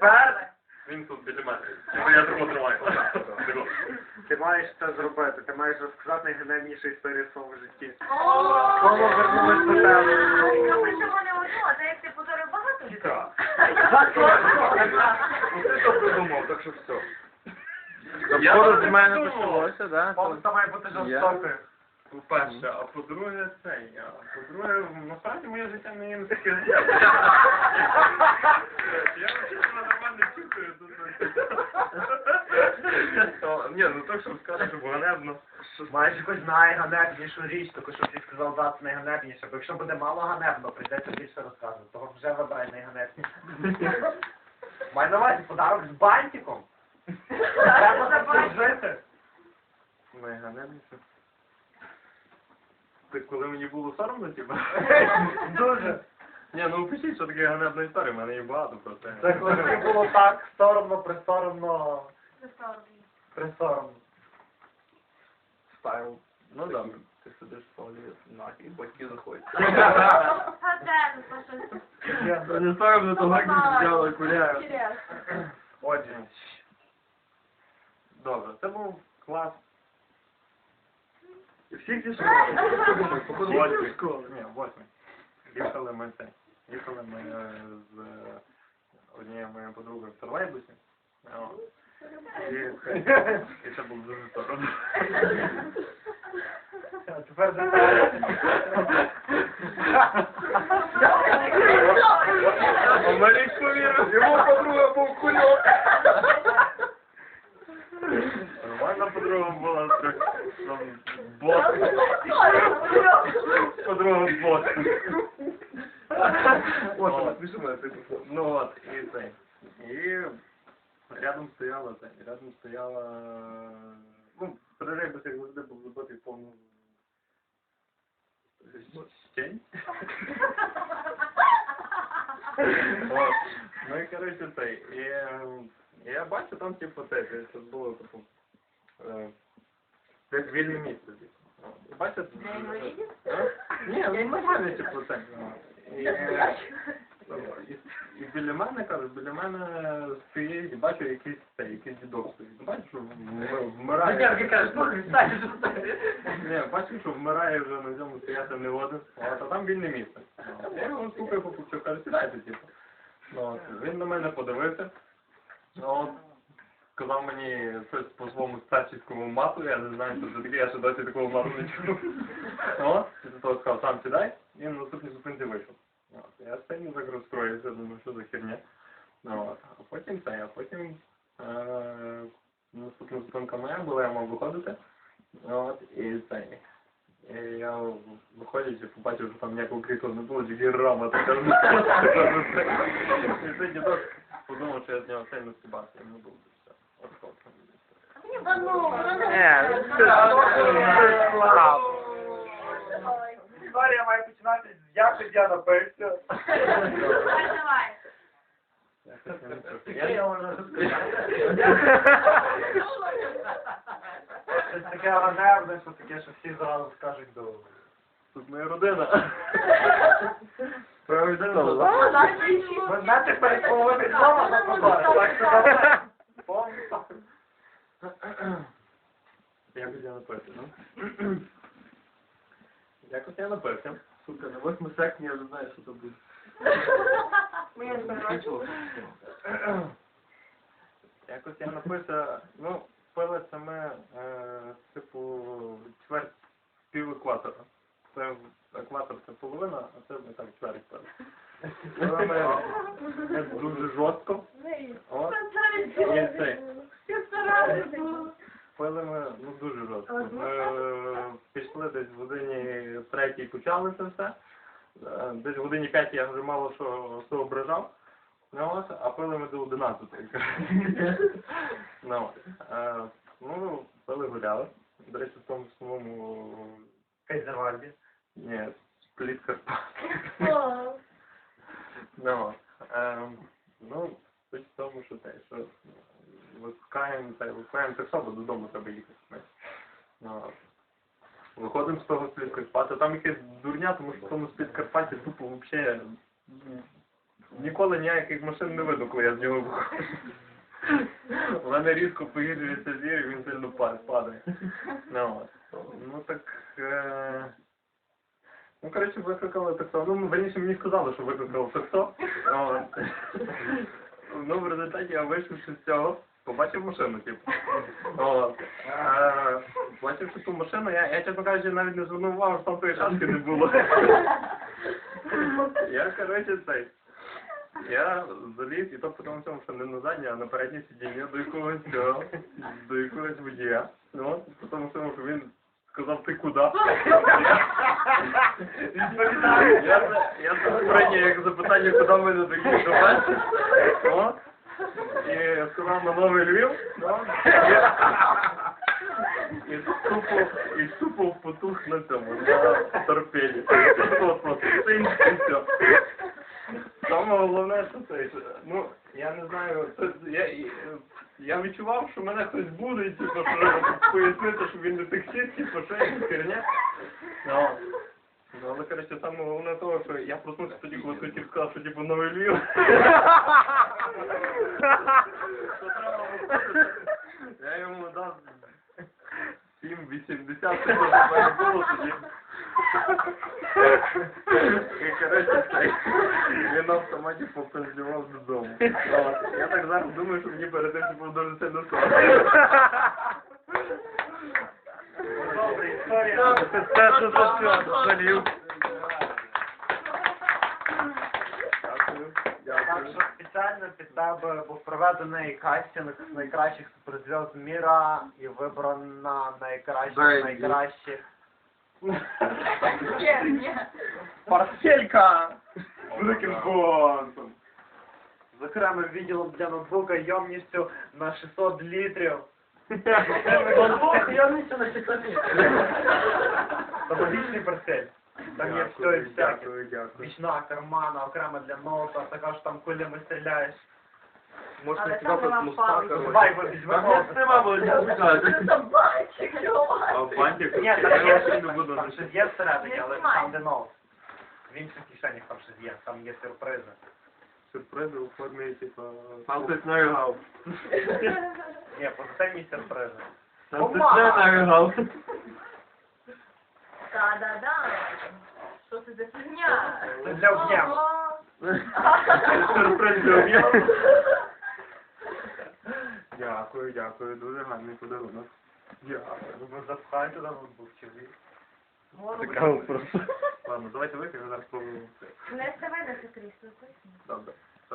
Тепер Він тут біля мене. Типу я тримаю тримаю. Ти маєш це зробити. Ти маєш розказати найганебнішу історію в своєму житті. Слово вернулось до тебе. Людей. Ну ти що придумав, так що все. Я Скоро з з мене мене почалося, да? Помста має бути жорстокою. По-перше, а по-друге, це я. По-друге, насправді моє життя не є не таке життя. Я вчора нормально чувствую тут. То, Ні, ну так, щоб сказати, що ганебно. Маєш якусь найганебнішу річ, таку, щоб ти сказав дати найганебніше. Бо якщо буде мало ганебно, прийдеться більше розказувати. Того вже вибирай найганебніше. Май на увазі подарок з бантиком. Треба заслужити. Найганебніше. Ти коли мені було соромно, типа? Дуже. Ні, ну пишіть, що таке ганебна історія, в мене є багато про це. Це коли було так соромно, присоромно, присоромно. Стайл. Ну добре. Ти сидиш в полі, нахід, батьки заходять. Не на того, як взяли, куляю. Отже. Добре, це був клас. Всіх зі Восьмий. Ні, восьмий. Їхали ми це. Їхали ми е, з однією моєю подругою в тролейбусі. І, це- дуже соромно. А Тепер повірив. Його подруга був кульок. Нормальна подруга була там бос. Подруга бос. От, пішли мене ти Ну от, і це. І рядом стояла це. Рядом стояла. Ну, перерибус, як завжди, був забитий повну щень. От. Ну і коротше цей. І, е, і я бачу там, типу, це, це було, типу, е, як вільне місце. типу. От. І бачу, Для інвалідів? Е? Ні, ну нормально, типу, це. І, біля мене, кажу, біля мене стоїть, бачу якийсь цей, якийсь дідок стоїть. Ну, Бачу, що вм- вмирає. Ні, бачу, що вмирає вже на цьому стояти не один, а там вільне місце. Я його стукаю по плечу, кажу, сідайте, типу. Ну, от, Він на мене подивився. Ну, от, сказав мені щось по своєму старчівському мату, я не знаю, що це таке, я ще досі такого мату не чув. От, після того сказав, сам сідай, і на наступній зупинці вийшов. Я так розстроївся, думаю, що за херня. Ну, от, а потім це, а потім е, наступна зупинка моя була, я мав виходити. От, і це. І я виходячи, побачив, що там ніякого крісла не було, тільки рама така. І цей дідок подумав, що я з нього сильно стібався, і мені було все. От бану, Е, це слабо. Історія має починатися з як я напився. Давай, давай. Я можу таке ганебне, що таке, що всі зразу скажуть до. Тут моя родина. Твоя родина. Ви знаєте, перед половиною дома запозорили, так що давай. Помста. Якось я напився, ну. Якось я напився. Сука, на 8 серпня я вже знаю, що це буде. Моє здоров'я. Якось я напився, ну, пили це ми, е, типу, чверть пів екватора. Це екватор це половина, а це ми так чверть пили. Пили ми дуже жорстко. От. І це. Пили ми ну, дуже жорстко. Ми пішли десь в годині третій почали це все. Е, Десь в годині п'ятій я вже мало що соображав. Ну, а пили ми до 11. ну. Е, ну, пили гуляли. До речі, в тому самому Кайзервальді. ні, спліт Карпат. Ну. Ем, ну, суть в тому, що те, що викликаємо, та викликаємо таксово, додому треба їхати. Ну. Виходимо з того спліт Карпата, там якась дурня, тому що в тому спліт Карпаті тупо взагалі ніколи ніяких машин не видно, коли я з нього виходжу. У мене різко погіршується зір, і він сильно падає. Ну, ну так. Е... Ну, коротше, викликали таксо. Ну, верніше мені сказали, що викликали таксо. Ну, в результаті я вийшовши з цього, побачив машину, типу. Е, Бачивши ту машину, я, я чесно кажучи, навіть не звернув увагу, що там тої шашки не було. Я, коротше, цей. Я заліз і то потім цьому, що не на заднє, а на переднє сидіння до якогось цього, до якогось водія. Ну, от, тому що він сказав, ти куди? Я, за- я це сприйняв як запитання, куди мене доїхати. О, і сказав на Новий Львів. І, тупо, і тупо потух на цьому, на торпеді. Просто, цинь, і все. Саме головне, що це, ну, я не знаю, це, я, я відчував, що мене хтось буде, типу, що пояснити, що він не таксист, типу, що якась херня. Ну, Ну, але, коротше, саме головне того, що я проснувся тоді, коли хотів сказав, що типу новий Львів. Що? Я йому дав 7,80, що в мене було тоді. І, коротше, цей, він на автоматі попензював додому. Я так зараз думаю, що мені перед тим дуже сильно соромно. Добре, історія. Це те, що за все, залів. Дякую. Так Дякую. що спеціально під тебе був проведений кастинг з найкращих суперзв'язд міра і вибрана найкращих Бренді. найкращих. Портфелька! З великим бонусом. З окремим відділом для ноутбука ємністю на 600 літрів. Ноутбук ємністю на 600 Логічний портфель. Там є все і всяке. Дякую, дякую. Бічна, кармана, окремо для ноута, така ж там кулями стріляєш. Але Можна там тебе нема просто палки. Вибіж. Нема, я Це бантик? Ні, там є, не буду там щось є всередині, але там де ноут. В інших кишенях там щось є, там є сюрпризи. Сюрпризи у формі, типу... Салтик наригав. Ні, позитивні сюрпризи. Салтик наригав. Та-да-да. Що це за фігня? Це для обніму. Ого. Сюрприз для об'єму. Дякую, дякую. Дуже гарний подарунок. Дякую. Ну, запхай туди ноутбук чи ви. Цікаво просто. Ладно, давайте вип'ємо, зараз спробуємо. Не ставай на це крісло. Добре.